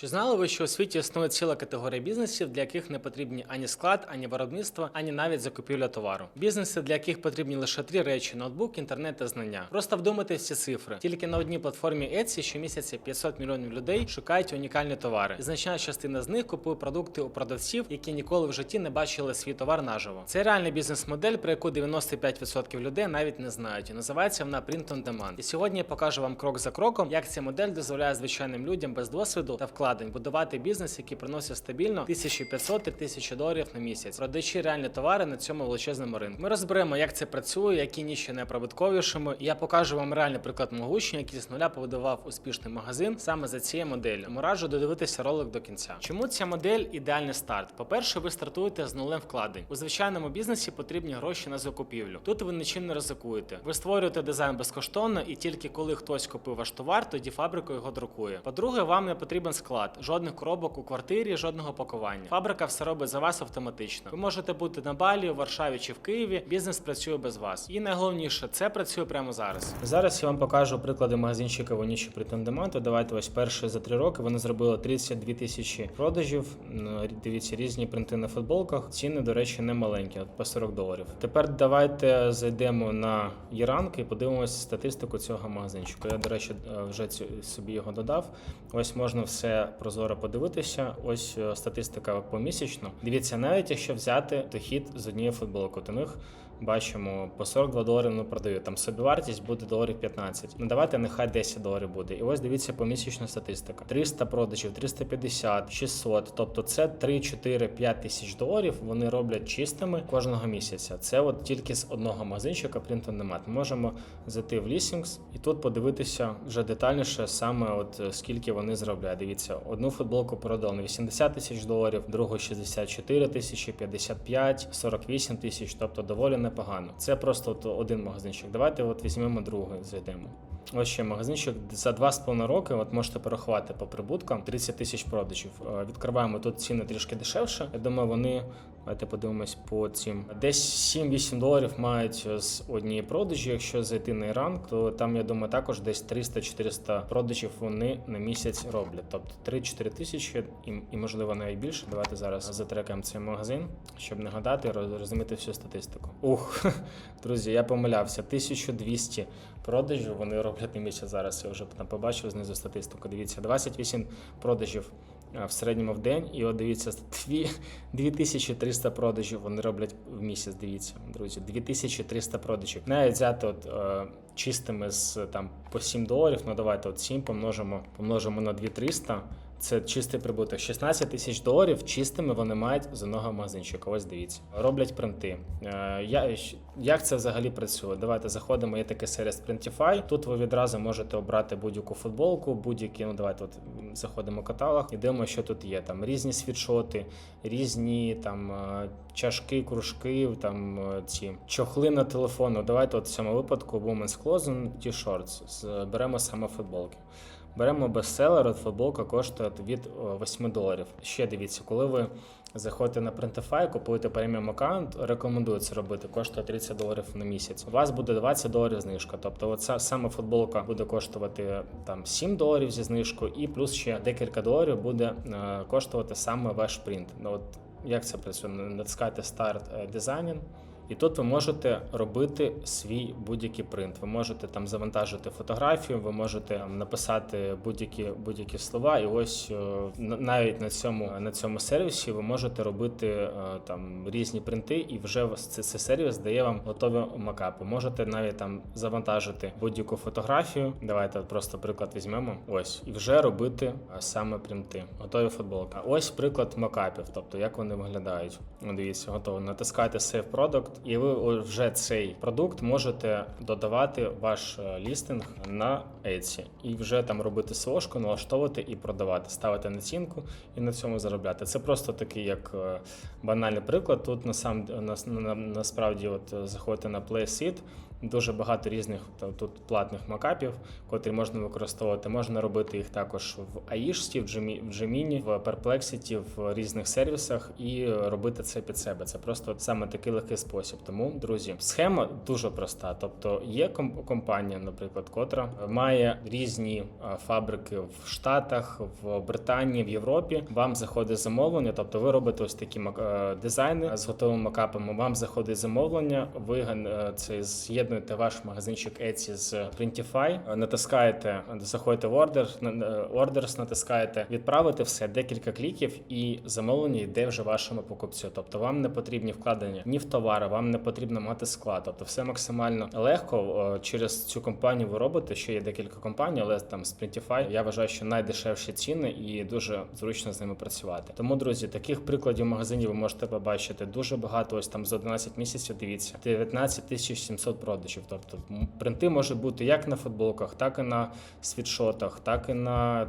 Чи знали ви, що у світі існує ціла категорія бізнесів, для яких не потрібні ані склад, ані виробництво, ані навіть закупівля товару? Бізнеси, для яких потрібні лише три речі: ноутбук, інтернет та знання. Просто вдумайтесь ці цифри. Тільки на одній платформі Etsy щомісяця 500 мільйонів людей шукають унікальні товари. І значна частина з них купує продукти у продавців, які ніколи в житті не бачили свій товар наживо. Це реальна бізнес-модель, про яку 95% людей навіть не знають. І називається вона Print on Demand. І сьогодні я покажу вам крок за кроком, як ця модель дозволяє звичайним людям без досвіду та вкладень будувати бізнес, який приносить стабільно 1500-1000 доларів на місяць, продаючи реальні товари на цьому величезному ринку. Ми розберемо, як це працює, які ніші найприбутковішими. І я покажу вам реальний приклад мого учня, який з нуля побудував успішний магазин саме за цією моделлю. Тому раджу додивитися ролик до кінця. Чому ця модель ідеальний старт? По-перше, ви стартуєте з нулем вкладень. У звичайному бізнесі потрібні гроші на закупівлю. Тут ви нічим не ризикуєте. Ви створюєте дизайн безкоштовно, і тільки коли хтось купив ваш товар, тоді фабрика його друкує. По-друге, вам не потрібен склад, жодних коробок у квартирі, жодного пакування. Фабрика все робить за вас автоматично. Ви можете бути на Балі, у Варшаві чи в Києві. Бізнес працює без вас. І найголовніше, це працює прямо зараз. Зараз я вам покажу приклади магазинчика Вонічі Претендеманту. Давайте ось перший за три роки. Вони зробили 32 тисячі продажів. Дивіться, різні принти на футболках. Ціни, до речі, не маленькі, по 40 доларів. Тепер давайте зайдемо на Єранк і подивимося статистику цього магазинчика. Я, до речі, е, вже собі його додав. Ось можна все прозоро подивитися. Ось е, статистика помісячно. Дивіться, навіть якщо взяти дохід з однієї футболки, то них бачимо по 42 долари не продають. Там собівартість буде доларів 15. Ну давайте нехай 10 доларів буде. І ось дивіться помісячна статистика: 300 продажів, 350, 600. Тобто це 3, 4, 5 тисяч доларів. Вони роблять чистими кожного місяця. Це от тільки з одного магазинчика on Demand. Ми можемо зайти в Listings і тут подивитися вже детальніше саме от е, скільки вони заробляють. Дивіться, одну футболку продали на 80 тисяч доларів, другу 64 тисячі, 55, 48 тисяч, тобто доволі непогано. Це просто от один магазинчик. Давайте от візьмемо другий, зайдемо. Ось ще магазинчик за 2,5 роки. От можете порахувати по прибуткам 30 тисяч продажів. Е, Відкриваємо тут ціни трішки дешевше. Я думаю, вони давайте подивимось по цим. Десь 7-8 доларів мають з однієї продажі. Якщо зайти на ранг, то там я думаю також десь 300-400 продажів вони на місяць роблять. Тобто 3-4 тисячі і, можливо навіть більше. Давайте зараз затрекаємо цей магазин, щоб не гадати, роз- розуміти всю статистику. Ух, друзі, я помилявся. 1200 продажів вони роблять на місяць зараз. Я вже побачив знизу статистику. Дивіться, 28 продажів в середньому в день. І от дивіться, дві- 2300 продажів вони роблять в місяць. Дивіться, друзі, 2300 продажів. Навіть взяти от е, чистими з там по 7 доларів. Ну давайте от 7 помножимо, помножимо на 2300. Це чистий прибуток. 16 тисяч доларів чистими вони мають з одного магазинчика. Ось дивіться. Роблять принти. Е, я, як це взагалі працює? Давайте заходимо. Є такий сервіс Printify. Тут ви відразу можете обрати будь-яку футболку, будь-які. Ну давайте от заходимо в каталог і дивимося, що тут є. Там різні світшоти, різні там е, чашки, кружки, там е, ці чохли на телефон. Ну, Давайте от в цьому випадку Women's Clothing T-shirts. Беремо саме футболки. Беремо бестселер, от футболка коштує від о, 8 доларів. Ще дивіться, коли ви заходите на Printify, купуєте преміум аккаунт, рекомендую це робити, коштує 30 доларів на місяць. У вас буде 20 доларів знижка. Тобто, оця саме футболка буде коштувати там 7 доларів зі знижкою, і плюс ще декілька доларів буде е, коштувати саме ваш принт. Ну, от як це працює? Натискайте старт е, дизайнінг. І тут ви можете робити свій будь-який принт. Ви можете там завантажити фотографію, ви можете написати будь-які будь-які слова. І ось е, на- навіть на цьому на цьому сервісі ви можете робити е, там різні принти, і вже цей, сервіс дає вам готові макапи. Можете навіть там завантажити будь-яку фотографію. Давайте просто приклад візьмемо. Ось і вже робити е, саме принти. Готові футболки. А Ось приклад макапів, тобто як вони виглядають. Дивіться, готово. Натискайте Save Product, і ви вже цей продукт можете додавати ваш е, лістинг на Etsy. і вже там робити сошку, налаштовувати і продавати, ставити націнку і на цьому заробляти. Це просто такий як е, банальний приклад. Тут на сам на, на, насправді, от е, заходите на PlaySeed, Дуже багато різних тут платних макапів, котрі можна використовувати. Можна робити їх також в Аїшті, в Gemini, в Perplexity, в різних сервісах і робити це під себе. Це просто саме такий легкий спосіб. Тому, друзі, схема дуже проста. Тобто є ком- компанія, наприклад, котра має різні фабрики в Штатах, в Британії, в Європі. Вам заходить замовлення, тобто ви робите ось такі мак- е, з готовими макапами. Вам заходить замовлення, ви е, це з'єднуєте ваш магазинчик Etsy з Printify, натискаєте, заходите в ордер, orders, натискаєте відправити все, декілька кліків, і замовлення йде вже вашому покупцю. Тобто вам не потрібні вкладення ні в товари, вам не потрібно мати склад. Тобто все максимально легко через цю компанію ви робите. Ще є декілька компаній, але там з Printify я вважаю, що найдешевші ціни і дуже зручно з ними працювати. Тому, друзі, таких прикладів магазинів ви можете побачити дуже багато. Ось там за 11 місяців. Дивіться, 19 тисяч 700 продажів. Тобто принти може бути як на футболках, так і на світшотах, так і на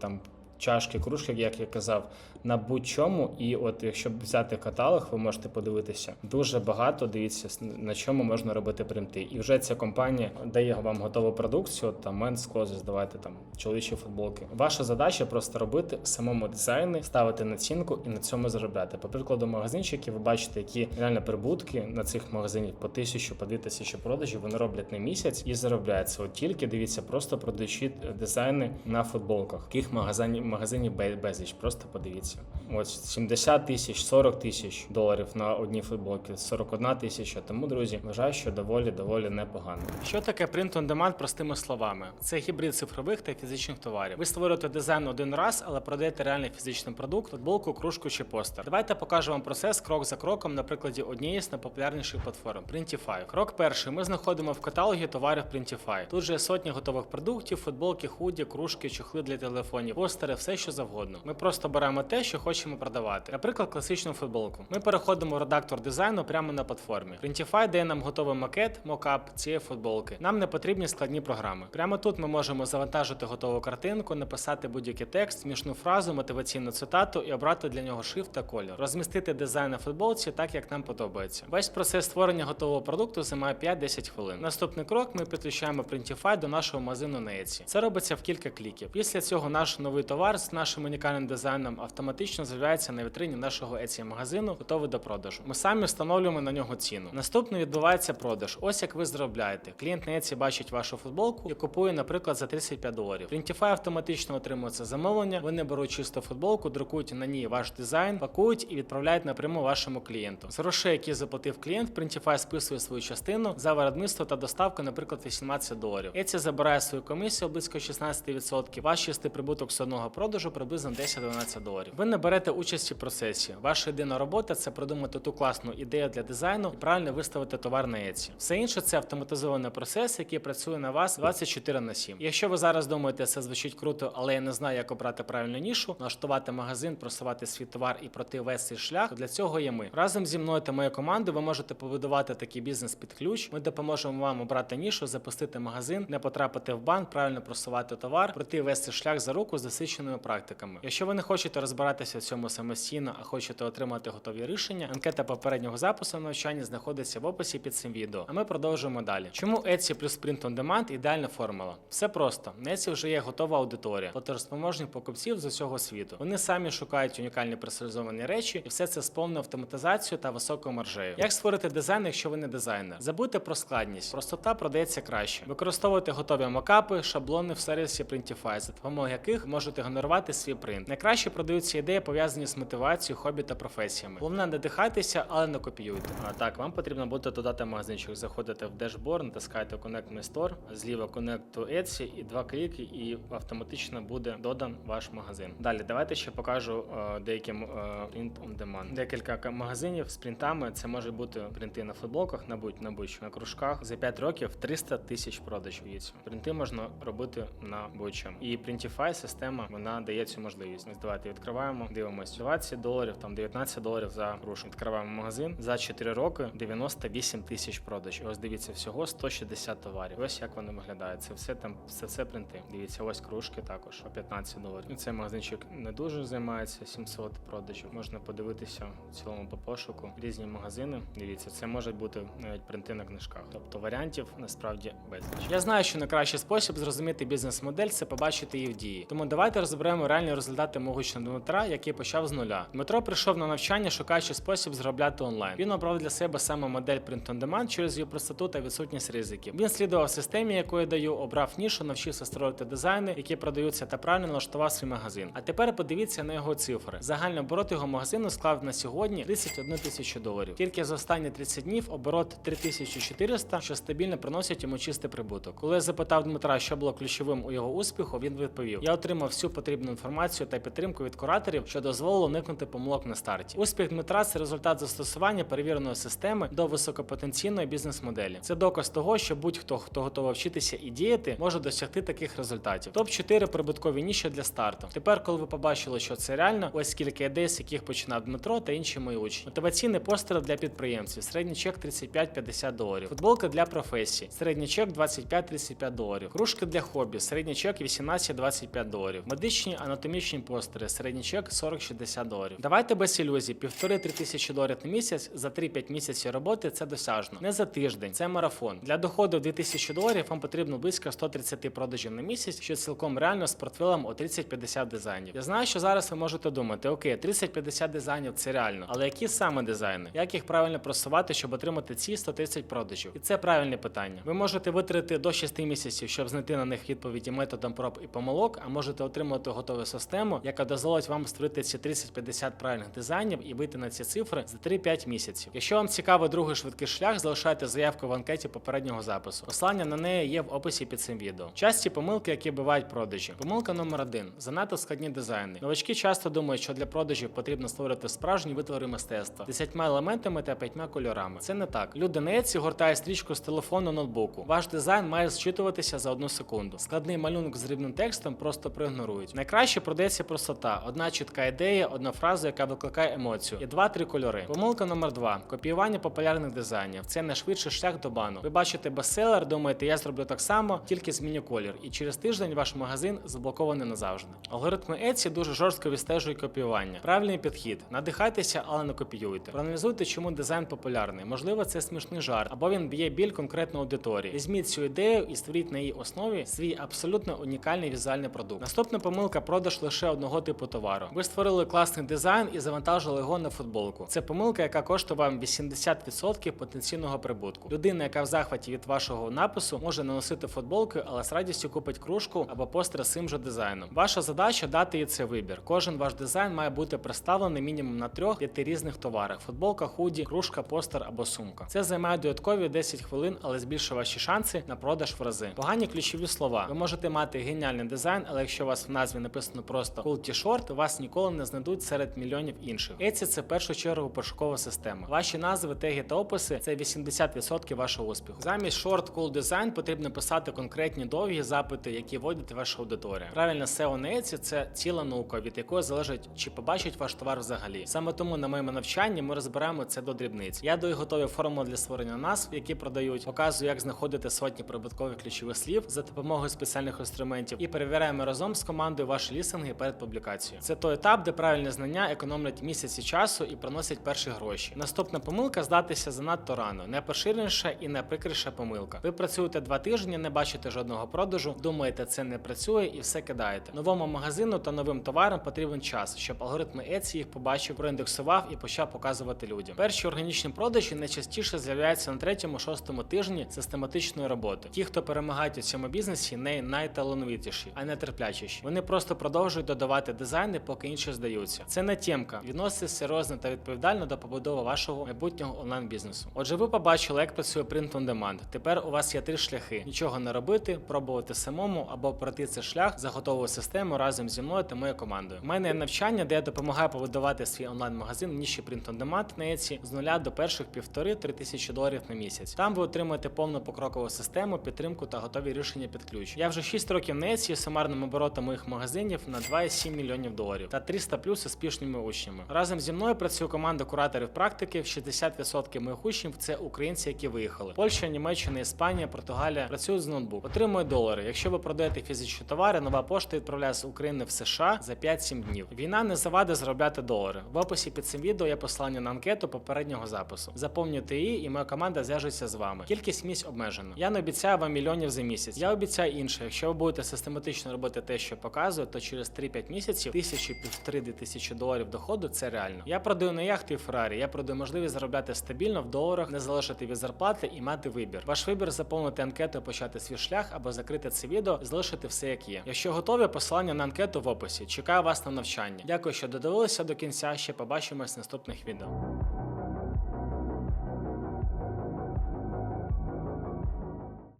там. Чашки, кружки, як я казав, на будь-чому. І от якщо взяти каталог, ви можете подивитися дуже багато. Дивіться на чому можна робити принти. І вже ця компанія дає вам готову продукцію. Там men's clothes, давайте там чоловічі футболки. Ваша задача просто робити самому дизайни, ставити націнку і на цьому заробляти. По прикладу магазинчиків, ви бачите, які реально прибутки на цих магазинів по тисячу, по дві тисячі продажів вони роблять на місяць і заробляються. От тільки дивіться, просто продаючи е, дизайни на футболках. Таких магазинів магазинів бе- безліч. Просто подивіться. Ось 70 тисяч, 40 тисяч доларів на одній футболці, 41 тисяча. Тому, друзі, вважаю, що доволі доволі непогано. Що таке print on demand простими словами? Це гібрид цифрових та фізичних товарів. Ви створюєте дизайн один раз, але продаєте реальний фізичний продукт, футболку, кружку чи постер. Давайте покажу вам процес крок за кроком на прикладі однієї з найпопулярніших платформ Printify. Крок перший. Ми знаходимо в каталогі товарів Printify. Тут же є сотні готових продуктів, футболки, худі, кружки, чохли для телефонів, постери, все що завгодно. Ми просто беремо те, що хочемо продавати. Наприклад, класичну футболку. Ми переходимо в редактор дизайну прямо на платформі. Printify дає нам готовий макет, мокап цієї футболки. Нам не потрібні складні програми. Прямо тут ми можемо завантажити готову картинку, написати будь-який текст, смішну фразу, мотиваційну цитату і обрати для нього шрифт та колір. Розмістити дизайн на футболці так, як нам подобається. Весь процес створення готового продукту займає 5-10 хвилин. Наступний крок ми підключаємо Printify до нашого магазину на Etsy. Це робиться в кілька кліків. Після цього наш новий товар з нашим унікальним дизайном автоматично з'являється на вітрині нашого Etsy магазину, готовий до продажу. Ми самі встановлюємо на нього ціну. Наступний відбувається продаж. Ось як ви заробляєте. Клієнт на Etsy бачить вашу футболку і купує, наприклад, за 35 доларів. Printify автоматично отримує це замовлення. Вони беруть чисту футболку, друкують на ній ваш дизайн, пакують і відправляють напряму вашому клієнту. З грошей, які заплатив клієнт, Printify списує свою частину за виробництво та доставку, наприклад, 18 доларів. Etsy забирає свою комісію близько 16%. Ваш чистий прибуток з одного продажу приблизно 10-12 доларів. Ви не берете участі в процесі. Ваша єдина робота це придумати ту класну ідею для дизайну і правильно виставити товар на Etsy. Все інше це автоматизований процес, який працює на вас 24 на 7. Якщо ви зараз думаєте, це звучить круто, але я не знаю, як обрати правильну нішу, налаштувати магазин, просувати свій товар і пройти весь цей шлях, для цього є ми. Разом зі мною та моєю командою ви можете побудувати такий бізнес під ключ. Ми допоможемо вам обрати нішу, запустити магазин, не потрапити в банк, правильно просувати товар, пройти весь цей шлях за руку з досвідченими практиками. Якщо ви не хочете розбиратися цьому самостійно, а хочете отримати готові рішення, анкета попереднього запису навчання знаходиться в описі під цим відео. А ми продовжуємо далі. Чому Etsy плюс Print on Demand ідеальна формула? Все просто. На Etsy вже є готова аудиторія, платоспроможних покупців з усього світу. Вони самі шукають унікальні персоналізовані речі, і все це з повною автоматизацією та високою маржею. Як створити дизайн, якщо ви не дизайнер? Забудьте про складність. Простота продається краще. Використовуйте готові макапи, шаблони в сервісі Printify, за допомогою яких можете генерувати свій принт. Найкраще продаються ідеї пов'язані з мотивацією, хобі та професіями. Головне, не дихайтеся, але не копіюйте. А так, вам потрібно буде додати магазинчик. Заходите в дешборд, натискаєте Connect My Store, зліва Connect to Etsy і два кліки, і автоматично буде додан ваш магазин. Далі, давайте ще покажу е, деякі е, print on demand. Декілька магазинів з принтами. Це може бути принти на футболках, на будь на будь на кружках. За 5 років 300 тисяч продажів є. Принти можна робити на будь-чому. І Printify система вона дає цю можливість. Ось давайте відкриваємо, дивимося 20 доларів, там 19 доларів за кружку. Відкриваємо магазин за 4 роки 98 тисяч продаж. І ось дивіться всього 160 товарів. Ось як вони виглядають. Це все там, це все принти. Дивіться, ось кружки також по 15 доларів. Цей магазинчик не дуже займається 700 продажів. Можна подивитися в цілому по пошуку різні магазини. Дивіться, це можуть бути навіть принти на книжках. Тобто варіантів насправді безліч. Я знаю, що найкращий спосіб зрозуміти бізнес-модель це побачити її в дії. Тому давайте розберемо реальні результати мого учня Дмитра, який почав з нуля. Дмитро прийшов на навчання, шукаючи спосіб заробляти онлайн. Він обрав для себе саме модель Print on Demand через її простоту та відсутність ризиків. Він слідував системі, яку я даю, обрав нішу, навчився створювати дизайни, які продаються та правильно налаштував свій магазин. А тепер подивіться на його цифри. Загальний оборот його магазину склав на сьогодні 31 тисячу доларів. Тільки за останні 30 днів оборот 3400, що стабільно приносить йому чистий прибуток. Коли я запитав Дмитра, що було ключовим у його успіху, він відповів: Я отримав всю потрібну інформацію та підтримку від кураторів, що дозволило уникнути помилок на старті. Успіх Дмитра це результат застосування перевіреної системи до високопотенційної бізнес-моделі. Це доказ того, що будь-хто, хто готовий вчитися і діяти, може досягти таких результатів. Топ 4 прибуткові ніші для старту. Тепер, коли ви побачили, що це реально, ось кілька ідей, з яких починав Дмитро та інші мої учні. Мотиваційний постер для підприємців. Середній чек 35-50 доларів. Футболка для професій. Середній чек 25-35 доларів. Кружки для хобі. Середній чек 18-25 доларів. Медичні анатомічні постери. Середній чек 40-60 доларів. Давайте без ілюзій. Півтори-три тисячі доларів на місяць за 3-5 місяців роботи це досяжно. Не за тиждень, це марафон. Для доходу в 2000 доларів вам потрібно близько 130 продажів на місяць, що цілком реально з портфелем у 30-50 дизайнів. Я знаю, що зараз ви можете думати, окей, 30-50 дизайнів це реально, але які саме дизайни? Як їх правильно просувати, щоб отримати ці 130 продажів? І це правильне питання. Ви можете витратити до 6 місяців, щоб знайти на них відповіді методом проб і помилок, а можете отримати готову систему, яка дозволить вам створити ці 30-50 правильних дизайнів і вийти на ці цифри за 3-5 місяців. Якщо вам цікавий другий швидкий шлях, залишайте заявку в анкеті попереднього запису. Послання на неї є в описі під цим відео. Часті помилки, які бувають продажі. Помилка номер один: занадто складні дизайни. Новачки часто думають, що для продажів потрібно створити справжні витвори мистецтва десятьма елементами та п'ятьма кольорами. Це не так. Люди на Etsy гортає стрічку з телефону ноутбуку. Ваш дизайн має зчитуватися за одну секунду. Складний малюнок з рівним текстом просто проігнорують. Найкраще продається простота, одна чітка ідея, одна фраза, яка викликає емоцію, і два-три кольори. Помилка номер два: копіювання популярних дизайнів. Це найшвидший шлях до бану. Ви бачите бестселер, думаєте, я зроблю так само, тільки зміню колір. І через тиждень ваш магазин заблокований назавжди. Алгоритми Etsy дуже жорстко відстежують копіювання. Правильний підхід. Надихайтеся, але не копіюйте. Проаналізуйте, чому дизайн популярний. Можливо, це смішний жарт, або він б'є біль конкретної аудиторії. Візьміть цю ідею і створіть на її основі свій абсолютно унікальний візуальний продукт. Наступна помилка продаж лише одного типу товару. Ви створили класний дизайн і завантажили його на футболку. Це помилка, яка коштує вам 80% потенційного прибутку. Людина, яка в захваті від вашого напису, може наносити футболки, але з радістю купить кружку або постер з цим же дизайном. Ваша задача дати їй цей вибір. Кожен ваш дизайн має бути представлений мінімум на трьох п'яти різних товарах: футболка, худі, кружка, постер або сумка. Це займає додаткові 10 хвилин, але збільшує ваші шанси на продаж в рази. Погані ключові слова. Ви можете мати геніальний дизайн, але якщо у вас в назві написано просто cool t-shirt, вас ніколи не знайдуть серед мільйонів інших. Etsy – це в першу чергу пошукова система. Ваші назви, теги та описи це 80% вашого успіху. Замість short cool design потрібно писати конкретні довгі запити, які вводить ваша аудиторія. Правильно SEO на Etsy – це ціла наука, від якої залежить, чи побачить ваш товар взагалі. Саме тому на моєму навчанні ми розбираємо це до дрібниць. Я даю готові формули для створення назв, які продають, показую, як знаходити сотні прибуткових ключових слів за допомогою спеціальних інструментів, і перевіряємо разом з командою ваші лісинги перед публікацією. Це той етап, де правильні знання економлять місяці часу і приносять перші гроші. Наступна помилка здатися занадто рано, найпоширеніша і найприкріша помилка. Ви працюєте два тижні, не бачите жодного продажу, думаєте, це не працює і все кидаєте. Новому магазину та новим товарам потрібен час, щоб алгоритми Etsy їх побачив, проіндексував і почав показувати людям. Перші органічні продажі найчастіше з'являються на третьому-шостому тижні систематичної роботи. Ті, хто перемагають у цьому бізнесі, не найталановитіші, а найтерплячіші. Вони просто продовжують додавати дизайни, поки інші здаються. Це не тємка. Відноситься серйозно та відповідально до побудови вашого майбутнього онлайн-бізнесу. Отже, ви побачили, як працює Print on Demand. Тепер у вас є три шляхи: нічого не робити, пробувати самому або пройти цей шлях за готову систему разом зі мною та моєю командою. У мене є навчання, де я допомагаю побудувати свій онлайн-магазин ніші Print on Demand на Etsy з нуля до перших півтори-три тисячі доларів на місяць. Там ви отримуєте повну покрокову систему, підтримку та готові рішення під ключ. Я вже 6 років на Etsy, сумарним оборотом моїх магазинів на 2,7 мільйонів доларів та 300 плюс успішними учнями. Разом зі мною працює команда кураторів практики. 60% моїх учнів це українці, які виїхали. Польща, Німеччина, Іспанія, Португалія працюють з ноутбук, отримують долари. Якщо ви продаєте фізичні товари, нова пошта відправляє з України в США за 5-7 днів. Війна не завадить заробляти долари. В описі під цим відео є посилання на анкету попереднього запису. Заповнюйте її, і моя команда зв'яжеться з вами. Кількість місць обмежена. Я не обіцяю вам мільйонів за місяць. Я обіцяю інше. Якщо ви будете систематично робити те, що показую, то через 3-5 місяців тисячі півтори-дві тисячі доларів доходу це реально. Я продаю не яхти і Феррарі, я продаю можливість заробляти стабільно в доларах, не залишити від зарплати і мати вибір. Ваш вибір заповнити анкету, почати свій шлях або закрити це відео, залишити все як є. Якщо готові, посилання на анкету в описі. Чекаю вас на навчання. Дякую, що додивилися до кінця. Ще побачимось в наступних відео.